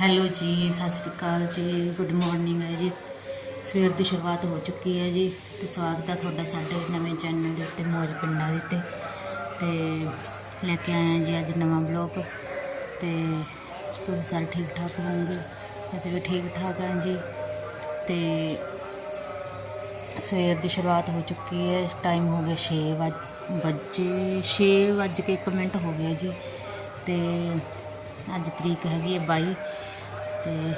Hello ਜੀ, ਸਤਿ ਸ੍ਰੀ ਅਕਾਲ ਜੀ good morning ਹੈ ਜੀ। ਸਵੇਰ ਦੀ ਸ਼ੁਰੂਆਤ ਹੋ ਚੁੱਕੀ ਹੈ ਜੀ ਤੇ ਸਵਾਗਤ ਹੈ ਤੁਹਾਡਾ ਸਾਡੇ ਨਵੇਂ ਚੈਨਲ ਦੇ ਉੱਤੇ ਮੌਜ ਪਿੰਡਾਂ ਦੇ ਉੱਤੇ। ਤੇ ਲੈ ਕੇ ਆਏ ਹਾਂ ਜੀ ਅੱਜ ਨਵਾਂ ਬਲੌਗ ਤੇ ਤੁਸੀਂ ਸਾਰੇ ਠੀਕ ਠਾਕ ਹੋਵੋਗੇ? ਅਸੀਂ ਵੀ ਠੀਕ ਠਾਕ ਹਾਂ ਜੀ। ਤੇ ਸਵੇਰ ਦੀ ਸ਼ੁਰੂਆਤ ਹੋ ਚੁੱਕੀ ਹੈ ਟਾਈਮ ਹੋ ਗਿਆ 6 ਵਜੇ 6 ਵੱਜ ਕੇ 1 ਮਿੰਟ ਹੋ ਗਿਆ ਜੀ। ਤੇ ਅੱਜ ਤਰੀਕ ਹੈਗੀ ਹੈ 22 ਤੇ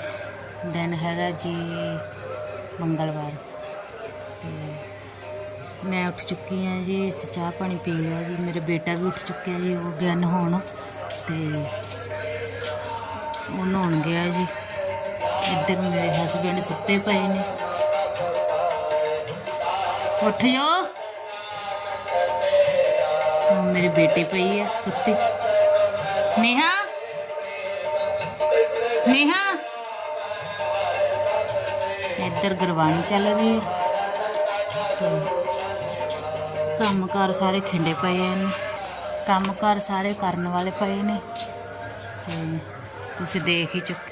ਦਿਨ ਹੈਗਾ ਜੀ ਮੰਗਲਵਾਰ। ਤੇ ਮੈਂ ਉੱਠ ਚੁੱਕੀ ਹਾਂ ਜੀ ਅਸੀਂ ਚਾਹ ਪਾਣੀ ਪੀ ਲਿਆ ਜੀ। ਮੇਰੇ ਬੇਟਾ ਵੀ ਉੱਠ ਚੁੱਕਿਆ ਜੀ, ਉਹ ਗਿਆ ਨਹਾਉਣ ਤੇ ਉਹ ਨਹਾਉਣ ਗਿਆ ਜੀ। ਇੱਧਰ ਮੇਰੇ ਹਸਬੰਡ ਸੁੱਤੇ ਪਏ ਨੇ। ਉੱਠ ਜੋ। ਮੇਰੇ ਬੇਟੇ ਪਈ ਹੈ ਸੁੱਤੀ। ਸਨੇਹਾ। ਸਨੇਹਾ? ਇੱਧਰ ਗੁਰਬਾਣੀ ਚੱਲ ਰਹੀ ਹੈ। ਤੇ ਕੰਮਕਾਰ ਸਾਰੇ ਖਿੰਡੇ ਪਏ ਨੇ ਕੰਮਕਾਰ ਸਾਰੇ ਕਰਨ ਵਾਲੇ ਪਏ ਨੇ। ਤੇ ਤੁਸੀਂ ਦੇਖ ਹੀ ਚੁੱਕ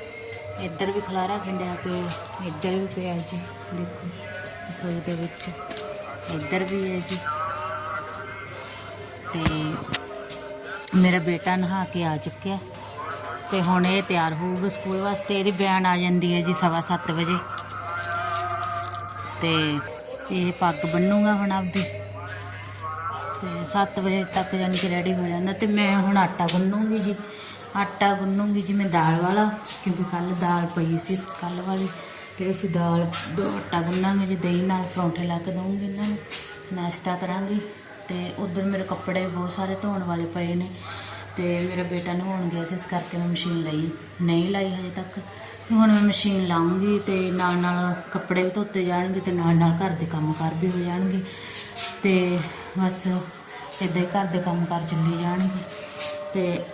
ਇੱਧਰ ਵੀ ਖਲਾਰਾ ਖਿੰਡਿਆ ਪਿਆ ਇੱਧਰ ਵੀ ਪਿਆ ਜੀ। ਦੇਖੋ, ਰਸੋਈ ਦੇ ਵਿੱਚ। ਇੱਧਰ ਵੀ ਹੈ ਜੀ। ਤੇ ਮੇਰਾ ਬੇਟਾ ਨਹਾ ਕੇ ਆ ਚੁੱਕਿਆ। ਤੇ ਹੁਣ ਇਹ ਤਿਆਰ ਹੋਊਗਾ ਸਕੂਲ ਵਾਸਤੇ। ਇਹਦੀ ਬਿਆਨ ਆ ਜਾਂਦੀ ਹੈ ਜੀ ਸਵਾ ਸੱਤ ਵਜੇ। ਤੇ ਇਹ ਪੱਗ ਬੰਨੂਗਾ ਹੁਣ ਆਪਦੀ। ਤੇ 7 ਵਜੇ ਤੱਕ ਜਾਨੀ ਕਿ ਰੈਡੀ ਹੋ ਜਾਂਦਾ। ਤੇ ਮੈਂ ਹੁਣ ਆਟਾ ਗੁੰਨੂਗੀ ਜੀ। ਆਟਾ ਗੁੰਨੂਗੀ ਜੀ ਮੈਂ ਦਾਲ ਵਾਲਾ, ਕਿਉਂਕਿ ਕੱਲ ਦਾਲ ਪਈ ਸੀ ਕੱਲ ਵਾਲੀ। ਤੇ ਅਸੀਂ ਦਾਲ, ਦੋ ਆਟਾ ਗੁੰਨਾਂਗੇ ਜੀ, ਦਹੀਂ ਨਾਲ ਪਰੌਂਠੇ ਲਾ ਕੇ ਦਊਂਗੀ ਇਹਨਾਂ ਨੂੰ। ਨਾਸ਼ਤਾ ਕਰਾਂਗੀ। ਤੇ ਉਧਰ ਮੇਰੇ ਕੱਪੜੇ ਬਹੁਤ ਸਾਰੇ ਧੋਣ ਵਾਲੇ ਪਏ ਨੇ। ਤੇ ਮੇਰਾ ਬੇਟਾ ਨਹਾਉਣ ਗਿਆ ਸੀ, ਇਸ ਕਰਕੇ ਮੈਂ ਮਸ਼ੀਨ ਲਈ, ਨਹੀਂ ਲਾਈ ਹਜੇ ਤੱਕ। ਤੇ ਹੁਣ ਮੈਂ ਮਸ਼ੀਨ ਲਾਉਂਗੀ ਤੇ ਨਾਲ ਨਾਲ ਕੱਪੜੇ ਵੀ ਧੋਤੇ ਜਾਣਗੇ ਤੇ ਨਾਲ ਨਾਲ ਘਰ ਦੇ ਕੰਮ ਕੰਮਕਾਰ ਵੀ ਹੋ ਜਾਣਗੇ। ਤੇ ਬਸ ਇੱਦਾਂ ਹੀ ਘਰ ਦੇ ਕੰਮ ਕੰਮਕਾਰ ਚੱਲੀ ਜਾਣਗੇ। ਤੇ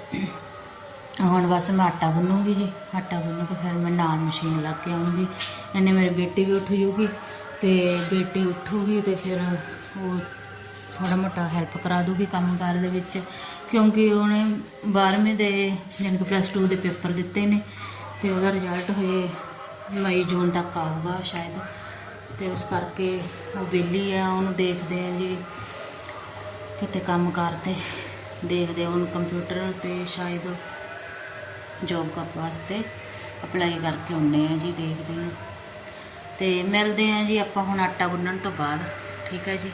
ਹੁਣ ਬਸ ਮੈਂ ਆਟਾ ਗੁੰਨੂਗੀ ਜੀ, ਆਟਾ ਗੁੰਨ ਕੇ ਫਿਰ ਮੈਂ ਨਾਲ ਮਸ਼ੀਨ ਲਾ ਕੇ ਆਉਂਗੀ ਇਹਨੇ ਮੇਰੀ ਬੇਟੀ ਵੀ ਉੱਠ ਜੂਗੀ ਤੇ ਬੇਟੀ ਉੱਠੂਗੀ ਤੇ ਫਿਰ ਉਹ ਥੋੜਾ ਮੋਟਾ ਹੈਲਪ ਕਰਾ ਦੂਗੀ ਕੰਮਕਾਰ ਦੇ ਵਿੱਚ, ਕਿਉਂਕਿ ਉਹਨੇ 12ਵੀਂ ਦੇ ਯਾਨੀ ਕਿ ਪਲੱਸ 2 ਦੇ ਪੇਪਰ ਦਿੱਤੇ ਨੇ ਤੇ ਉਹਦਾ ਰਿਜ਼ਲਟ ਹੋਏ ਮਈ ਜੂਨ ਤੱਕ ਆਊਗਾ ਸ਼ਾਇਦ, ਤੇ ਉਸ ਕਰਕੇ ਉਹ ਵਿਹਲੀ ਆ, ਉਹਨੂੰ ਦੇਖਦੇ ਆ ਜੀ ਕਿਤੇ ਕੰਮ ਕਰਦੇ ਦੇਖਦੇ ਆ ਉਹਨੂੰ ਕੰਪਿਊਟਰ ਤੇ ਸ਼ਾਇਦ ਜੋਬ ਕਰ ਵਾਸਤੇ ਅਪਲਾਈ ਕਰਕੇ ਆਉਨੇ ਆ ਜੀ, ਦੇਖਦੇ ਆ। ਤੇ ਮਿਲਦੇ ਆ ਜੀ ਆਪਾਂ ਹੁਣ ਆਟਾ ਗੁੰਨਣ ਤੋਂ ਬਾਅਦ, ਠੀਕ ਹੈ ਜੀ।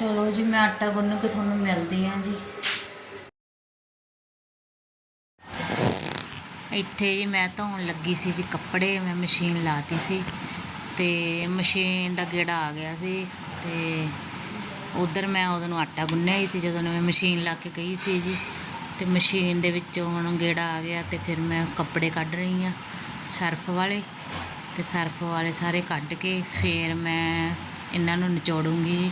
ਚਲੋ ਜੀ, ਮੈਂ ਆਟਾ ਗੁੰਨ ਕੇ ਤੁਹਾਨੂੰ ਮਿਲਦੀ ਆ ਜੀ। ਇੱਥੇ ਜੀ ਮੈਂ ਧੋਣ ਲੱਗੀ ਸੀ ਜੀ ਕੱਪੜੇ, ਮੈਂ ਮਸ਼ੀਨ ਲਾਤੀ ਸੀ ਤੇ ਮਸ਼ੀਨ ਦਾ ਗੇੜਾ ਆ ਗਿਆ ਸੀ ਤੇ ਉਧਰ ਮੈਂ ਉਦੋਂ ਨੂੰ ਆਟਾ ਗੁੰਨਿਆ ਹੀ ਸੀ, ਜਦੋਂ ਮੈਂ ਮਸ਼ੀਨ ਲਾ ਕੇ ਗਈ ਸੀ ਜੀ। ਤੇ ਮਸ਼ੀਨ ਦੇ ਵਿੱਚੋਂ ਹੁਣ ਗੇੜਾ ਆ ਗਿਆ ਤੇ ਫਿਰ ਮੈਂ ਕੱਪੜੇ ਕੱਢ ਰਹੀ ਆ ਸਰਫ ਵਾਲੇ ਤੇ ਸਰਫ ਵਾਲੇ ਸਾਰੇ ਕੱਢ ਕੇ ਫਿਰ ਮੈਂ ਇਹਨਾਂ ਨੂੰ ਨਿਚੋੜੂੰਗੀ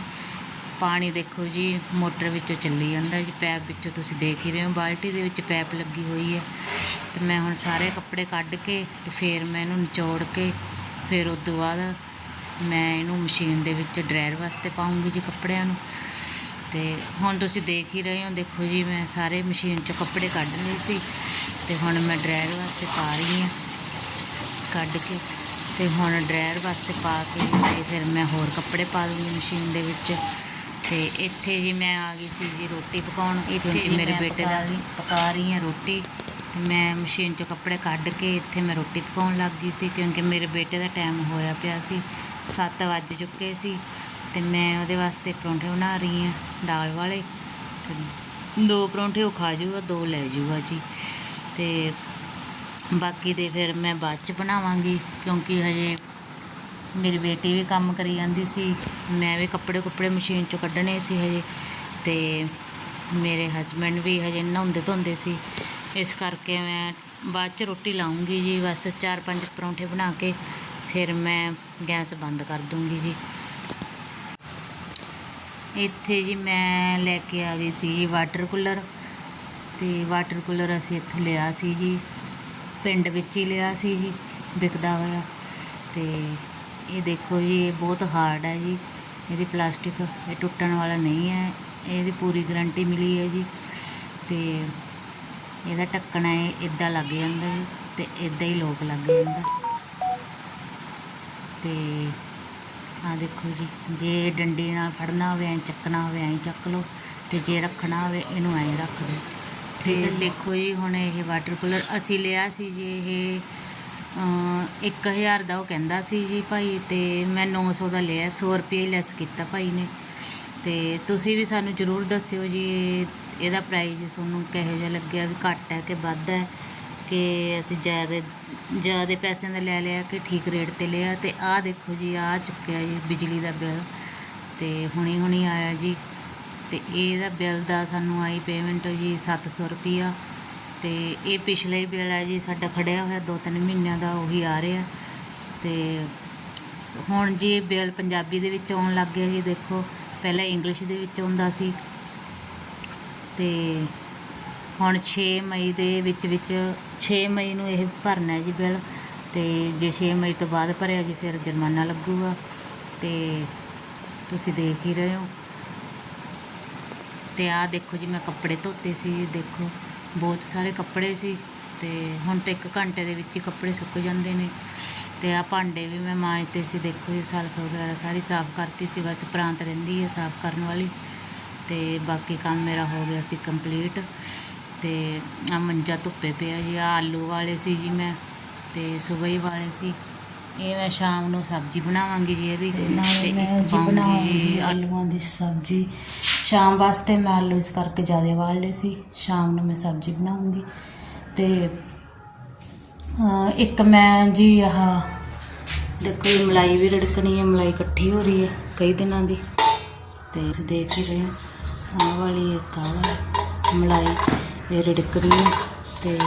ਪਾਣੀ ਦੇਖੋ ਜੀ, ਮੋਟਰ ਵਿੱਚੋਂ ਚੱਲੀ ਜਾਂਦਾ ਜੀ, ਪੈਪ ਵਿੱਚੋਂ ਤੁਸੀਂ ਦੇਖ ਹੀ ਰਹੇ ਹੋ, ਬਾਲਟੀ ਦੇ ਵਿੱਚ ਪੈਪ ਲੱਗੀ ਹੋਈ ਹੈ। ਤੇ ਮੈਂ ਹੁਣ ਸਾਰੇ ਕੱਪੜੇ ਕੱਢ ਕੇ ਤੇ ਫਿਰ ਮੈਂ ਇਹਨੂੰ ਨਿਚੋੜ ਕੇ ਫਿਰ ਉਸ ਤੋਂ ਬਾਅਦ ਮੈਂ ਇਹਨੂੰ ਮਸ਼ੀਨ ਦੇ ਵਿੱਚ ਡਰਾਇਰ ਵਾਸਤੇ ਪਾਉਂਗੀ ਜੀ ਕੱਪੜਿਆਂ ਨੂੰ। ਤੇ ਹੁਣ ਤੁਸੀਂ ਦੇਖ ਹੀ ਰਹੇ ਹੋ, ਦੇਖੋ ਜੀ ਮੈਂ ਸਾਰੇ ਮਸ਼ੀਨ 'ਚੋਂ ਕੱਪੜੇ ਕੱਢ ਲਏ ਸੀ ਤੇ ਹੁਣ ਮੈਂ ਡਰਾਇਰ ਵਾਸਤੇ ਪਾ ਰਹੀ ਹਾਂ ਕੱਢ ਕੇ। ਤੇ ਹੁਣ ਡਰਾਇਰ ਵਾਸਤੇ ਪਾ ਕੇ ਤੇ ਫਿਰ ਮੈਂ ਹੋਰ ਕੱਪੜੇ ਪਾ ਦੂੰਗੀ ਮਸ਼ੀਨ ਦੇ ਵਿੱਚ। ਤੇ ਇੱਥੇ ਜੀ ਮੈਂ ਆ ਗਈ ਸੀ ਜੀ ਰੋਟੀ ਪਕਾਉਣ। ਇੱਥੇ ਜੀ ਮੇਰੇ ਬੇਟੇ ਦਾ ਪਕਾ ਰਹੀ ਹਾਂ ਰੋਟੀ। ਤੇ ਮੈਂ ਮਸ਼ੀਨ 'ਚੋਂ ਕੱਪੜੇ ਕੱਢ ਕੇ ਇੱਥੇ ਮੈਂ ਰੋਟੀ ਪਕਾਉਣ ਲੱਗ ਗਈ ਸੀ ਕਿਉਂਕਿ ਮੇਰੇ ਬੇਟੇ ਦਾ ਟਾਈਮ ਹੋਇਆ ਪਿਆ ਸੀ। 7 ਵੱਜ ਚੁੱਕੇ ਸੀ ਤੇ ਮੈਂ ਉਹਦੇ ਵਾਸਤੇ ਪਰੌਂਠੇ ਬਣਾ ਰਹੀ ਹਾਂ ਦਾਲ ਵਾਲੇ। ਤੇ ਦੋ ਪਰੌਂਠੇ ਉਹ ਖਾ ਜਾਊਗਾ ਦੋ ਲੈ ਜਾਊਗਾ ਜੀ। ਤੇ ਬਾਕੀ ਦੇ ਫਿਰ ਮੈਂ ਬਾਅਦ ਚ ਬਣਾਵਾਂਗੀ ਕਿਉਂਕਿ ਹਜੇ ਮੇਰੀ ਬੇਟੀ ਵੀ ਕੰਮ ਕਰੀ ਜਾਂਦੀ ਸੀ, ਮੈਂ ਵੀ ਕੱਪੜੇ ਕੁੱਪੜੇ ਮਸ਼ੀਨ ਚੋਂ ਕੱਢਣੇ ਸੀ ਹਜੇ ਅਤੇ ਮੇਰੇ ਹਸਬੰਡ ਵੀ ਹਜੇ ਨਹਾਉਂਦੇ ਧੋਂਦੇ ਸੀ। ਇਸ ਕਰਕੇ ਮੈਂ ਬਾਅਦ ਚ ਰੋਟੀ ਲਾਉਂਗੀ ਜੀ, ਬਸ ਚਾਰ ਪੰਜ ਪਰੌਂਠੇ ਬਣਾ ਕੇ ਫਿਰ ਮੈਂ ਗੈਸ ਬੰਦ ਕਰ ਦੂੰਗੀ ਜੀ। ਇੱਥੇ ਜੀ ਮੈਂ ਲੈ ਕੇ ਆ ਗਈ ਸੀ ਵਾਟਰ ਕੂਲਰ ਤੇ ਵਾਟਰ ਕੂਲਰ ਅਸੀਂ ਇੱਥੋਂ ਲਿਆ ਸੀ ਜੀ, ਪਿੰਡ ਵਿੱਚ ਹੀ ਲਿਆ ਸੀ ਜੀ, ਵਿਕਦਾ ਹੋਇਆ ਤੇ ਇਹ ਦੇਖੋ ਜੀ ਇਹ ਬਹੁਤ ਹਾਰਡ ਹੈ ਜੀ। ਇਹਦੀ ਪਲਾਸਟਿਕ ਇਹ ਟੁੱਟਣ ਵਾਲਾ ਨਹੀਂ ਹੈ। ਇਹਦੀ ਪੂਰੀ ਗਾਰੰਟੀ ਮਿਲੀ ਹੈ ਜੀ। ਤੇ ਇਹਦਾ ਢੱਕਣ ਹੈ ਇਦਾਂ ਲੱਗ ਜਾਂਦਾ ਜੀ ਤੇ ਇਦਾਂ ਹੀ ਲੋਕ ਲੱਗ ਜਾਂਦਾ। ਤੇ ਆ ਦੇਖੋ ਜੀ ਜੇ ਡੰਡੀ ਨਾਲ ਫੜਨਾ ਹੋਵੇ ਐਂ ਚੱਕਣਾ ਹੋਵੇ ਐਂ ਚੱਕ ਲਓ ਤੇ ਜੇ ਰੱਖਣਾ ਹੋਵੇ ਇਹਨੂੰ ਐਂ ਰੱਖ ਦਿਓ। ਤੇ ਦੇਖੋ ਜੀ ਹੁਣ ਇਹ ਵਾਟਰ ਕੂਲਰ ਅਸੀਂ ਲਿਆ ਸੀ ਜੀ ਇਹ ਇੱਕ ਹਜ਼ਾਰ ਦਾ ਉਹ ਕਹਿੰਦਾ ਸੀ ਜੀ ਭਾਈ ਤੇ ਮੈਂ 900 ਦਾ ਲਿਆ 100 ਰੁਪਏ ਲੈਸ ਕੀਤਾ ਭਾਈ ਨੇ। ਤੇ ਤੁਸੀਂ ਵੀ ਸਾਨੂੰ ਜ਼ਰੂਰ ਦੱਸਿਓ ਜੀ, ਇਹਦਾ ਪ੍ਰਾਈਸ ਤੁਹਾਨੂੰ ਕਿਹੋ ਜਿਹਾ ਲੱਗਿਆ, ਵੀ ਘੱਟ ਹੈ ਕਿ ਵੱਧ ਹੈ? ਕਿ ਅਸੀਂ ਜ਼ਿਆਦਾ ਜ਼ਿਆਦਾ ਪੈਸਿਆਂ ਦਾ ਲੈ ਲਿਆ ਕਿ ਠੀਕ ਰੇਟ ਤੇ ਲਿਆ? ਤੇ ਆਹ ਦੇਖੋ ਜੀ ਆ ਚੁੱਕਿਆ ਜੀ ਬਿਜਲੀ ਦਾ ਬਿੱਲ ਤੇ ਹੁਣੀ ਹੁਣੀ ਆਇਆ ਜੀ, ਤੇ ਇਹਦਾ ਬਿੱਲ ਦਾ ਸਾਨੂੰ ਆਈ ਪੇਮੈਂਟ ਜੀ 700 ਰੁਪਿਆ ਤੇ ਇਹ ਪਿਛਲਾ ਹੀ ਬਿੱਲ ਹੈ ਜੀ ਸਾਡਾ ਖੜਿਆ ਹੋਇਆ, ਦੋ ਤਿੰਨ ਮਹੀਨਿਆਂ ਦਾ ਉਹੀ ਆ ਰਿਹਾ। ਤੇ ਸ- ਹੁਣ ਜੀ ਬਿੱਲ ਪੰਜਾਬੀ ਦੇ ਵਿੱਚ ਆਉਣ ਲੱਗ ਗਿਆ ਜੀ, ਦੇਖੋ, ਪਹਿਲਾਂ ਇੰਗਲਿਸ਼ ਦੇ ਵਿੱਚ ਆਉਂਦਾ ਸੀ। ਤੇ ਹੁਣ 6 ਮਈ ਦੇ ਵਿੱਚ ਵਿੱਚ 6 ਮਈ ਨੂੰ ਇਹ ਭਰਨਾ ਹੈ ਜੀ ਬਿੱਲ। ਤੇ ਜੇ 6 ਮਈ ਤੋਂ ਬਾਅਦ ਭਰਿਆ ਜੀ, ਫਿਰ ਜੁਰਮਾਨਾ ਲੱਗੂਗਾ। ਤੇ ਤੁਸੀਂ ਦੇਖ ਹੀ ਰਹੇ ਹੋ। ਤੇ ਆਹ ਦੇਖੋ ਜੀ, ਮੈਂ ਕੱਪੜੇ ਧੋਤੇ ਸੀ ਦੇਖੋ। ਬਹੁਤ ਸਾਰੇ ਕੱਪੜੇ ਸੀ ਤੇ ਹੁਣ ਤਾਂ ਇੱਕ ਘੰਟੇ ਦੇ ਵਿੱਚ ਹੀ ਕੱਪੜੇ ਸੁੱਕ ਜਾਂਦੇ ਨੇ। ਤੇ ਆ ਭਾਂਡੇ ਵੀ ਮੈਂ ਮਾਂਜਤੇ ਸੀ ਦੇਖੋ ਜੀ ਸਲਫ ਵਗੈਰਾ ਸਾਰੀ ਸਾਫ਼ ਕਰਤੀ ਸੀ ਬਸ ਪ੍ਰਾਂਤ ਰਹਿੰਦੀ ਹੈ ਸਾਫ਼ ਕਰਨ ਵਾਲੀ। ਤੇ ਬਾਕੀ ਕੰਮ ਮੇਰਾ ਹੋ ਗਿਆ ਸੀ ਕੰਪਲੀਟ। ਤੇ ਆ ਮੰਜਾ ਧੁੱਪੇ ਪਿਆ ਜੀ ਆ ਆਲੂ ਵਾਲੇ ਸੀ ਜੀ ਮੈਂ ਤੇ ਸਵੇਈ ਵਾਲੇ ਸੀ। ਇਹ ਮੈਂ ਸ਼ਾਮ ਨੂੰ ਸਬਜ਼ੀ ਬਣਾਵਾਂਗੀ ਜੀ ਇਹਦੀ। ਨਾਲੇ ਮੈਂ ਇੱਕ ਜੀ ਪਾਉਂਗੀ ਬਣਾਉਂਗੀ ਆਲੂਆਂ ਦੀ ਸਬਜ਼ੀ। ਸ਼ਾਮ ਵਾਸਤੇ ਮੈਂ ਆਲੂ ਇਸ ਕਰਕੇ ਜ਼ਿਆਦਾ ਵਾਲ ਲਏ ਸੀ। ਸ਼ਾਮ ਨੂੰ ਮੈਂ ਸਬਜ਼ੀ ਬਣਾਉਂਗੀ। ਤੇ ਇੱਕ ਮੈਂ ਜੀ ਆਹ, ਦੇਖੋ ਇਹ ਮਲਾਈ ਵੀ ਰੜਕਣੀ ਹੈ, ਮਲਾਈ ਇਕੱਠੀ ਹੋ ਰਹੀ ਹੈ ਕਈ ਦਿਨਾਂ ਦੀ। ਤੇ ਤੁਸੀਂ ਦੇਖ ਹੀ ਰਹੇ ਹੋ, ਆਹ ਵਾਲੀ ਇੱਕ ਆਹ ਵਾਲੀ ਮਲਾਈ ਇਹ ਰੜਕ ਰਹੀ ਹੈ। ਤੇ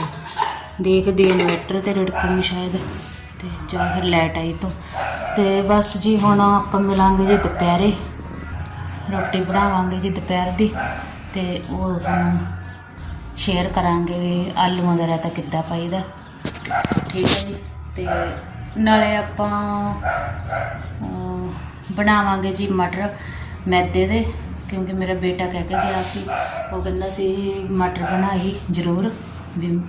ਦੇਖਦੇ ਇਨਵਰਟਰ ਤੇ ਰੜਕੂਗੀ ਸ਼ਾਇਦ। ਤੇ ਜਾਂ ਫਿਰ ਲਾਈਟ ਆਈ ਤੋਂ। ਤੇ ਬਸ ਜੀ, ਹੁਣ ਆਪਾਂ ਮਿਲਾਂਗੇ ਜੀ ਦੁਪਹਿਰੇ। ਰੋਟੀ ਬਣਾਵਾਂਗੇ ਜੀ ਦੁਪਹਿਰ ਦੀ ਤੇ ਉਹ ਤੁਹਾਨੂੰ ਸ਼ੇਅਰ ਕਰਾਂਗੇ ਵੀ ਆਲੂਆਂ ਦਾ ਰਾਇਤਾ ਕਿੱਦਾਂ ਪਾਈਦਾ। ਠੀਕ ਹੈ ਜੀ, ਤੇ ਨਾਲੇ ਆਪਾਂ ਬਣਾਵਾਂਗੇ ਜੀ ਮਟਰ ਮੈਦੇ ਦੇ, ਕਿਉਂਕਿ ਮੇਰਾ ਬੇਟਾ ਕਹਿ ਕੇ ਗਿਆ ਸੀ, ਉਹ ਕਹਿੰਦਾ ਸੀ ਮਟਰ ਬਣਾਈ ਜ਼ਰੂਰ, ਵੀ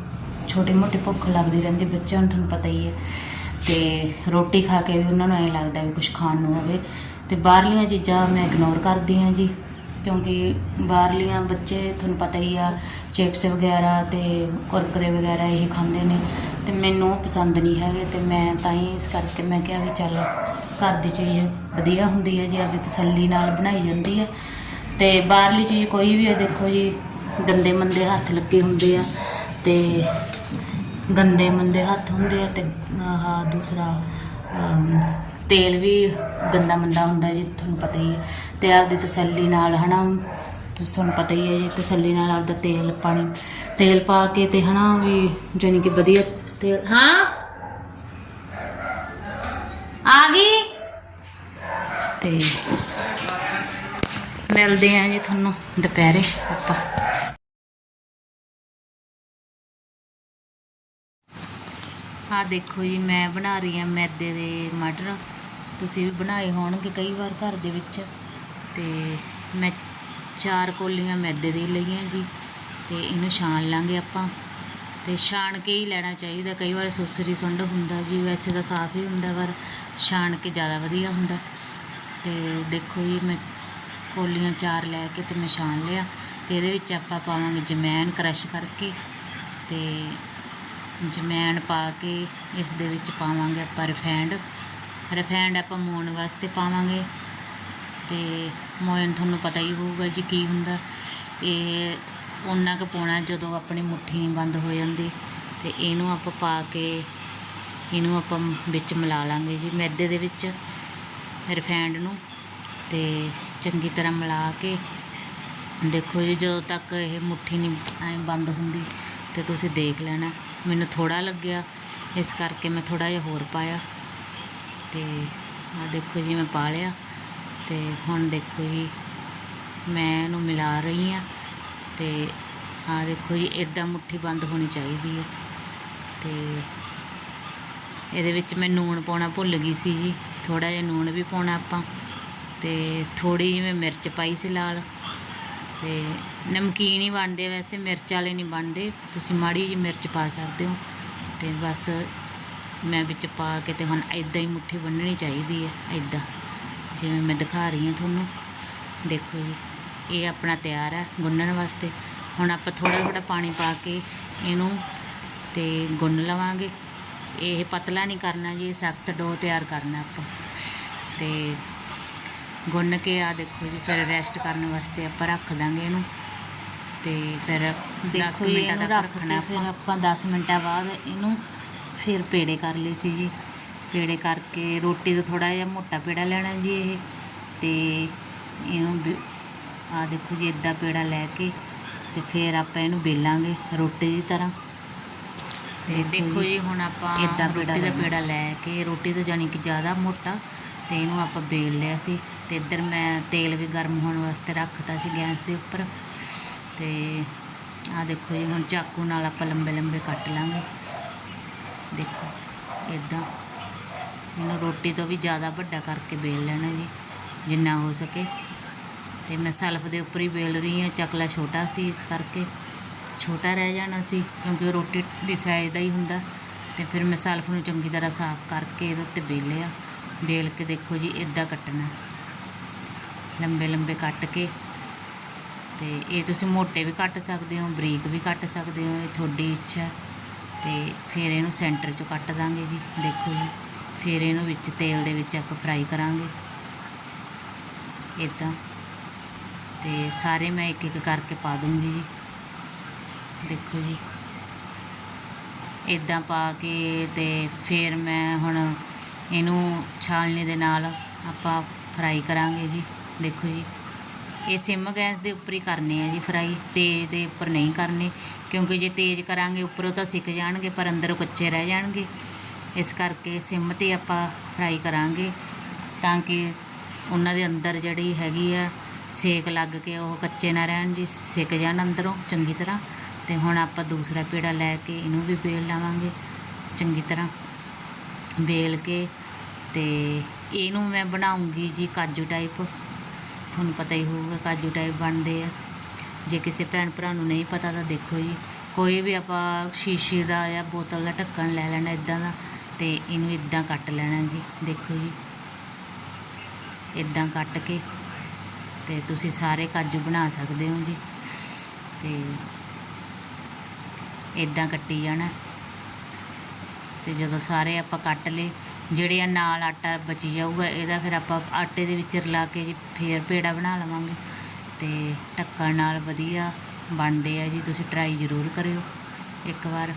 ਛੋਟੀ ਮੋਟੀ ਭੁੱਖ ਲੱਗਦੀ ਰਹਿੰਦੀ, ਬੱਚਿਆਂ ਨੂੰ ਤੁਹਾਨੂੰ ਪਤਾ ਹੀ ਹੈ। ਤੇ ਰੋਟੀ ਖਾ ਕੇ ਵੀ ਉਹਨਾਂ ਨੂੰ ਐਂ ਲੱਗਦਾ ਵੀ ਕੁਝ ਖਾਣ ਨੂੰ ਹੋਵੇ। ਤੇ ਬਾਹਰਲੀਆਂ ਚੀਜ਼ਾਂ ਮੈਂ ਇਗਨੋਰ ਕਰਦੀ ਹਾਂ ਜੀ, ਕਿਉਂਕਿ ਬਾਹਰਲੀਆਂ ਬੱਚੇ ਤੁਹਾਨੂੰ ਪਤਾ ਹੀ ਆ ਚਿਪਸ ਵਗੈਰਾ ਤੇ ਕੁਰਕਰੇ ਵਗੈਰਾ ਇਹ ਖਾਂਦੇ ਨੇ, ਤੇ ਮੈਨੂੰ ਉਹ ਪਸੰਦ ਨਹੀਂ ਹੈਗੇ, ਤੇ ਮੈਂ ਤਾਂ ਹੀ ਇਸ ਕਰਕੇ ਮੈਂ ਕਿਹਾ ਵੀ ਚੱਲ ਘਰ ਦੀ ਚੀਜ਼ ਵਧੀਆ ਹੁੰਦੀ ਹੈ ਜੀ, ਆਪਦੀ ਤਸੱਲੀ ਨਾਲ ਬਣਾਈ ਜਾਂਦੀ ਹੈ। ਤੇ ਬਾਹਰਲੀ ਚੀਜ਼ ਕੋਈ ਵੀ ਹੈ ਦੇਖੋ ਜੀ, ਗੰਦੇ ਮੰਦੇ ਹੱਥ ਲੱਗੇ ਹੁੰਦੇ ਆ, ਤੇ ਗੰਦੇ ਮੰਦੇ ਹੱਥ ਹੁੰਦੇ ਆ ਤੇ ਆਹ ਦੂਸਰਾ ਤੇਲ ਵੀ ਗੰਦਾ ਮੰਦਾ ਹੁੰਦਾ ਜੀ, ਤੁਹਾਨੂੰ ਪਤਾ ਹੀ ਹੈ। ਤੇ ਆਪਦੀ ਤਸੱਲੀ ਨਾਲ, ਹਨਾ, ਤੁਸੀਂ ਤੁਹਾਨੂੰ ਪਤਾ ਹੀ ਹੈ ਜੀ, ਤਸੱਲੀ ਨਾਲ ਆਪਦਾ ਤੇਲ, ਪਾਣੀ, ਤੇਲ ਪਾ ਕੇ ਤੇ, ਹਨਾ, ਵੀ ਜਾਣੀ ਕਿ ਵਧੀਆ ਤੇਲ, ਹਾਂ? ਆ ਗਈ? ਤੇ ਮਿਲਦੇ ਆਂ ਜੀ ਤੁਹਾਨੂੰ ਦੁਪਹਿਰੇ ਆਪਾਂ। ਆ ਦੇਖੋ ਜੀ, ਮੈਂ ਬਣਾ ਰਹੀ ਹਾਂ ਮੈਦੇ ਦੇ ਮਟਰ। ਤੁਸੀਂ ਵੀ ਬਣਾਏ ਹੋਣਗੇ ਕਈ ਵਾਰ ਘਰ ਦੇ ਵਿੱਚ। ਤੇ ਮੈਂ ਚਾਰ ਕੋਲੀਆਂ ਮੈਦੇ ਦੀ ਲਈਆਂ ਜੀ, ਤੇ ਇਹਨੂੰ ਛਾਣ ਲਾਂਗੇ ਆਪਾਂ। ਤੇ ਛਾਣ ਕੇ ਹੀ ਲੈਣਾ ਚਾਹੀਦਾ। ਕਈ ਵਾਰ ਸੁਸਰੀ ਸੁੰਡ ਹੁੰਦਾ ਜੀ, ਵੈਸੇ ਤਾਂ ਸਾਫ਼ ਹੀ ਹੁੰਦਾ, ਪਰ ਛਾਣ ਕੇ ਜ਼ਿਆਦਾ ਵਧੀਆ ਹੁੰਦਾ। ਤੇ ਦੇਖੋ ਜੀ, ਮੈਂ ਕੋਲੀਆਂ ਚਾਰ ਲੈ ਕੇ ਤੇ ਮੈਂ ਛਾਣ ਲਿਆ। ਤੇ ਇਹਦੇ ਵਿੱਚ ਆਪਾਂ ਪਾਵਾਂਗੇ ਜਮੈਨ ਕ੍ਰਸ਼ ਕਰਕੇ। ਤੇ ਜਮੈਨ ਪਾ ਕੇ ਇਸ ਦੇ ਵਿੱਚ ਪਾਵਾਂਗੇ ਆਪਾਂ ਰਿਫਾਈਂਡ ਰਿਫਾਈਂਡ ਆਪਾਂ ਮੋਣ ਵਾਸਤੇ ਪਾਵਾਂਗੇ। ਤੇ ਮੋਇਨ ਤੁਹਾਨੂੰ ਪਤਾ ਹੀ ਹੋਊਗਾ ਜੀ ਕੀ ਹੁੰਦਾ। ਇਹ ਉਹਨਾਂ ਕੁ ਪਾਉਣਾ ਜਦੋਂ ਆਪਣੀ ਮੁੱਠੀ ਨਹੀਂ ਬੰਦ ਹੋ ਜਾਂਦੀ ਤੇ ਇਹਨੂੰ ਆਪਾਂ ਪਾ ਕੇ ਇਹਨੂੰ ਆਪਾਂ ਵਿੱਚ ਮਿਲਾ ਲਾਂਗੇ ਜੀ ਮੈਦੇ ਦੇ ਵਿੱਚ ਰਿਫਾਈਂਡ ਨੂੰ। ਤੇ ਚੰਗੀ ਤਰ੍ਹਾਂ ਮਿਲਾ ਕੇ ਦੇਖੋ ਜੀ ਜਦੋਂ ਤੱਕ ਇਹ ਮੁੱਠੀ ਨਹੀਂ ਐਂ ਬੰਦ ਹੁੰਦੀ ਤੇ ਤੁਸੀਂ ਦੇਖ ਲੈਣਾ। ਮੈਨੂੰ ਥੋੜਾ ਲੱਗਿਆ, ਇਸ ਕਰਕੇ ਮੈਂ ਥੋੜਾ ਜਿਹਾ ਹੋਰ ਪਾਇਆ। ਤੇ ਆ ਦੇਖੋ ਜੀ, ਮੈਂ ਪਾ ਲਿਆ। ਤੇ ਹੁਣ ਦੇਖੋ ਜੀ, ਮੈਂ ਇਹਨੂੰ ਮਿਲਾ ਰਹੀ ਆ ਤੇ ਆ ਦੇਖੋ ਜੀ ਇਦਾਂ ਮੁੱਠੀ ਬੰਦ ਹੋਣੀ ਚਾਹੀਦੀ ਹੈ। ਤੇ ਇਹਦੇ ਵਿੱਚ ਮੈਂ ਨੂਣ ਪਾਉਣਾ ਭੁੱਲ ਗਈ ਸੀ ਜੀ। ਥੋੜਾ ਜਿਹਾ ਨੂਣ ਵੀ ਪਾਉਣਾ ਆਪਾਂ। ਤੇ ਥੋੜੀ ਜਿਹੀ ਮੈਂ ਮਿਰਚ ਪਾਈ ਸੀ ਲਾਲ। ਤੇ ਨਮਕੀਨ ਹੀ ਬਣਦੇ ਵੈਸੇ, ਮਿਰਚ ਵਾਲੇ ਨਹੀਂ ਬਣਦੇ। ਤੁਸੀਂ ਮਾੜੀ ਜਿਹੀ ਮਿਰਚ ਪਾ ਸਕਦੇ ਹੋ। ਤੇ ਬਸ ਮੈਂ ਵਿੱਚ ਪਾ ਕੇ ਤੇ ਹੁਣ ਐਦਾਂ ਹੀ ਮੁੱਠੀ ਬੰਨਣੀ ਚਾਹੀਦੀ ਹੈ ਐਦਾਂ ਜਿਵੇਂ ਮੈਂ ਦਿਖਾ ਰਹੀ ਹਾਂ ਤੁਹਾਨੂੰ। ਦੇਖੋ ਜੀ, ਇਹ ਆਪਣਾ ਤਿਆਰ ਹੈ ਗੁੰਨਣ ਵਾਸਤੇ। ਹੁਣ ਆਪਾਂ ਥੋੜਾ ਥੋੜਾ ਪਾਣੀ ਪਾ ਕੇ ਇਹਨੂੰ ਤੇ ਗੁੰਨ ਲਵਾਂਗੇ। ਇਹ ਪਤਲਾ ਨਹੀਂ ਕਰਨਾ ਜੀ ਸਖਤ ਡੋ ਤਿਆਰ ਕਰਨਾ ਆਪਾਂ। ਤੇ ਗੁੰਨ ਕੇ ਆ ਦੇਖੋ ਜੀ, ਫਿਰ ਰੈਸਟ ਕਰਨ ਵਾਸਤੇ ਆਪਾਂ ਰੱਖ ਦਾਂਗੇ ਇਹਨੂੰ। ਤੇ ਫਿਰ 10 ਦੇਖੋ ਜੀ, ਮਿੰਟਾਂ ਇਹਨੂੰ ਤੱਕ ਰੱਖ ਰੱਖਣਾ ਫਿਰ ਆਪਾਂ। 10 ਮਿੰਟਾਂ ਬਾਅਦ ਇਹਨੂੰ ਫਿਰ ਪੇੜੇ ਕਰ ਲਈ ਸੀ ਜੀ। ਪੇੜੇ ਕਰਕੇ ਰੋਟੀ ਤੋਂ ਥੋੜਾ ਜਿਹਾ ਮੋਟਾ ਪੇੜਾ ਲੈਣਾ ਜੀ ਇਹ। ਤੇ ਇਹਨੂੰ ਆ ਦੇਖੋ ਜੀ ਇਦਾਂ ਪੇੜਾ ਲੈ ਕੇ ਤੇ ਫਿਰ ਆਪਾਂ ਇਹਨੂੰ ਬੇਲਾਂਗੇ ਰੋਟੀ ਦੀ ਤਰ੍ਹਾਂ। ਤੇ ਦੇਖੋ ਜੀ ਹੁਣ ਆਪਾਂ ਏਦਾਂ ਰੋਟੀ ਪੇੜਾ ਦਾ ਲੈਣਾ। ਪੇੜਾ ਲੈ ਕੇ ਰੋਟੀ ਤੋਂ ਜਾਨੀ ਕਿ ਜ਼ਿਆਦਾ ਮੋਟਾ ਤੇ ਇਹਨੂੰ ਆਪਾਂ ਬੇਲ ਲਿਆ ਸੀ। ਤੇ ਇੱਧਰ ਮੈਂ ਤੇਲ ਵੀ ਗਰਮ ਹੋਣ ਵਾਸਤੇ ਰੱਖਤਾ ਸੀ ਗੈਸ ਦੇ ਉੱਪਰ। ਤੇ ਆ ਦੇਖੋ ਜੀ, ਹੁਣ ਚਾਕੂ ਨਾਲ ਆਪਾਂ ਲੰਬੇ ਲੰਬੇ ਕੱਟ ਲਾਂਗੇ। ਦੇਖੋ ਇਦਾਂ ਇਹਨੂੰ ਰੋਟੀ ਤੋਂ ਵੀ ਜ਼ਿਆਦਾ ਵੱਡਾ ਕਰਕੇ ਬੇਲ ਲੈਣਾ ਜੀ, ਜਿੰਨਾ ਹੋ ਸਕੇ। ਤੇ ਮੈਂ ਸਲਫ ਦੇ ਉੱਪਰ ਹੀ ਬੇਲ ਰਹੀ ਹਾਂ, ਚਕਲਾ ਛੋਟਾ ਸੀ ਇਸ ਕਰਕੇ। ਛੋਟਾ ਰਹਿ ਜਾਣਾ ਸੀ, ਕਿਉਂਕਿ ਉਹ ਰੋਟੀ ਦੀ ਸਾਈਜ਼ ਦਾ ਹੀ ਹੁੰਦਾ। ਤੇ ਫਿਰ ਮੈਂ ਸਲਫ ਨੂੰ ਚੰਗੀ ਤਰ੍ਹਾਂ ਸਾਫ਼ ਕਰਕੇ ਇਹਦੇ ਉੱਤੇ ਬੇਲਿਆ ਬੇਲ ਕੇ ਦੇਖੋ ਜੀ ਇਦਾਂ ਕੱਟਣਾ। ਲੰਬੇ ਲੰਬੇ ਕੱਟ ਕੇ ਤੇ ਇਹ ਤੁਸੀਂ ਮੋਟੇ ਵੀ ਕੱਟ ਸਕਦੇ ਹੋ, ਬਰੀਕ ਵੀ ਕੱਟ ਸਕਦੇ ਹੋ, ਇਹ ਤੁਹਾਡੀ ਇੱਛਾ ਤੇ ਫਿਰ ਇਹਨੂੰ ਸੈਂਟਰ 'ਚੋਂ ਕੱਟ ਦਾਂਗੇ ਜੀ, ਦੇਖੋ ਜੀ। ਫਿਰ ਇਹਨੂੰ ਵਿੱਚ ਤੇਲ ਦੇ ਵਿੱਚ ਆਪਾਂ ਫਰਾਈ ਕਰਾਂਗੇ। ਇਦਾਂ। ਤੇ ਸਾਰੇ ਮੈਂ ਇੱਕ ਇੱਕ ਕਰਕੇ ਪਾ ਦੂੰਗੀ ਜੀ। ਦੇਖੋ ਜੀ। ਇਦਾਂ ਪਾ ਕੇ ਤੇ ਫਿਰ ਮੈਂ ਹੁਣ ਇਹਨੂੰ ਛਾਲਣੀ ਦੇ ਨਾਲ ਆਪਾਂ ਫਰਾਈ ਕਰਾਂਗੇ ਜੀ। ਦੇਖੋ ਜੀ। ਇਹ ਸਿਮ ਗੈਸ ਦੇ ਉੱਪਰ ਹੀ ਕਰਨੇ ਆ ਜੀ ਫਰਾਈ ਤੇਜ਼ ਦੇ ਉੱਪਰ ਨਹੀਂ ਕਰਨੇ, ਕਿਉਂਕਿ ਜੇ ਤੇਜ਼ ਕਰਾਂਗੇ ਉੱਪਰੋਂ ਤਾਂ ਸਿੱਕ ਜਾਣਗੇ, ਪਰ ਅੰਦਰੋਂ ਕੱਚੇ ਰਹਿ ਜਾਣਗੇ। ਇਸ ਕਰਕੇ ਸਿਮ ਤੇ ਆਪਾਂ ਫਰਾਈ ਕਰਾਂਗੇ, ਤਾਂ ਕਿ ਉਹਨਾਂ ਦੇ ਅੰਦਰ ਜਿਹੜੀ ਹੈਗੀ ਆ ਸੇਕ ਲੱਗ ਕੇ ਉਹ ਕੱਚੇ ਨਾ ਰਹਿਣ ਜੀ, ਸਿੱਕ ਜਾਣ ਅੰਦਰੋਂ ਚੰਗੀ ਤਰ੍ਹਾਂ। ਤੇ ਹੁਣ ਆਪਾਂ ਦੂਸਰਾ ਪੇੜਾ ਲੈ ਕੇ ਇਹਨੂੰ ਵੀ ਵੇਲ ਲਾਵਾਂਗੇ, ਚੰਗੀ ਤਰ੍ਹਾਂ। ਵੇਲ ਕੇ ਤੇ ਇਹਨੂੰ ਮੈਂ ਬਣਾਉਂਗੀ ਜੀ ਕਾਜੂ ਟਾਈਪ ਤੁਹਾਨੂੰ ਪਤਾ ਹੀ ਹੋਊਗਾ ਕਾਜੂ ਟਾਈਪ ਬਣਦੇ ਆ। ਜੇ ਕਿਸੇ ਭੈਣ ਭਰਾ ਨੂੰ ਨਹੀਂ ਪਤਾ ਤਾਂ ਦੇਖੋ ਜੀ, ਕੋਈ ਵੀ ਆਪਾਂ ਸ਼ੀਸ਼ੇ ਦਾ ਜਾਂ ਬੋਤਲ ਦਾ ਢੱਕਣ ਲੈ ਲੈਣਾ ਇਦਾਂ ਦਾ ਤੇ ਇਹਨੂੰ ਇਦਾਂ ਕੱਟ ਲੈਣਾ ਜੀ, ਦੇਖੋ ਜੀ। ਇਦਾਂ ਕੱਟ ਕੇ ਤੇ ਤੁਸੀਂ ਸਾਰੇ ਕਾਜੂ ਬਣਾ ਸਕਦੇ ਹੋ ਜੀ। ਤੇ ਇਦਾਂ ਕੱਟੀ ਜਾਣਾ। ਤੇ ਜਦੋਂ ਸਾਰੇ ਆਪਾਂ ਕੱਟ ਲਏ ਜਿਹੜੇ ਆ ਨਾਲ ਆਟਾ ਬਚੀ ਜਾਊਗਾ, ਇਹਦਾ ਫਿਰ ਆਪਾਂ ਆਟੇ ਦੇ ਵਿੱਚ ਰਲਾ ਕੇ ਜੀ ਫੇਰ ਪੇੜਾ ਬਣਾ ਲਵਾਂਗੇ। ਤੇ ਢੱਕਣ ਨਾਲ ਵਧੀਆ ਬਣਦੇ ਆ ਜੀ, ਤੁਸੀਂ ਟਰਾਈ ਜ਼ਰੂਰ ਕਰਿਓ। ਇੱਕ ਵਾਰ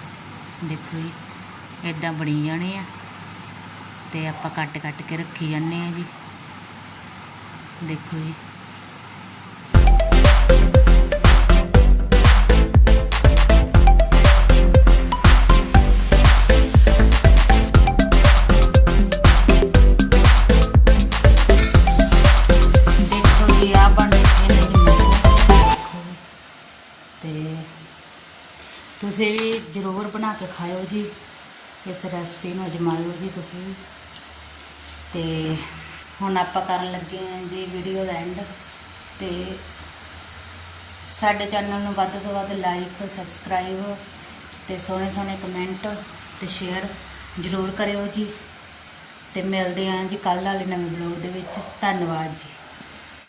ਦੇਖੋ ਜੀ ਇਦਾਂ ਬਣੀ ਜਾਣੇ ਆ। ਤੇ ਆਪਾਂ ਕੱਟ ਕੱਟ ਕੇ ਰੱਖੀ ਜਾਂਦੇ ਆ ਜੀ। ਦੇਖੋ ਜੀ। ਤੇ ਤੁਸੀਂ ਵੀ ਜ਼ਰੂਰ ਬਣਾ ਕੇ ਖਾਇਓ ਜੀ। ਇਸ ਰੈਸਪੀ ਨੂੰ ਅਜਮਾਇਓ ਜੀ ਤੁਸੀਂ। ਵੀ ਤੇ ਹੁਣ ਆਪਾਂ ਕਰਨ ਲੱਗੇ ਹਾਂ ਜੀ ਵੀਡੀਓ ਦਾ ਐਂਡ ਤੇ ਸਾਡੇ ਚੈਨਲ ਨੂੰ ਵੱਧ ਤੋਂ ਵੱਧ ਲਾਈਕ ਸਬਸਕ੍ਰਾਈਬ ਤੇ ਸੋਹਣੇ ਸੋਹਣੇ ਕਮੈਂਟ ਤੇ ਸ਼ੇਅਰ ਜ਼ਰੂਰ ਕਰਿਓ ਜੀ। ਤੇ ਮਿਲਦੇ ਹਾਂ ਜੀ ਕੱਲ੍ਹ ਵਾਲੇ ਨਵੇਂ ਬਲੌਗ ਦੇ ਵਿੱਚ। ਧੰਨਵਾਦ ਜੀ।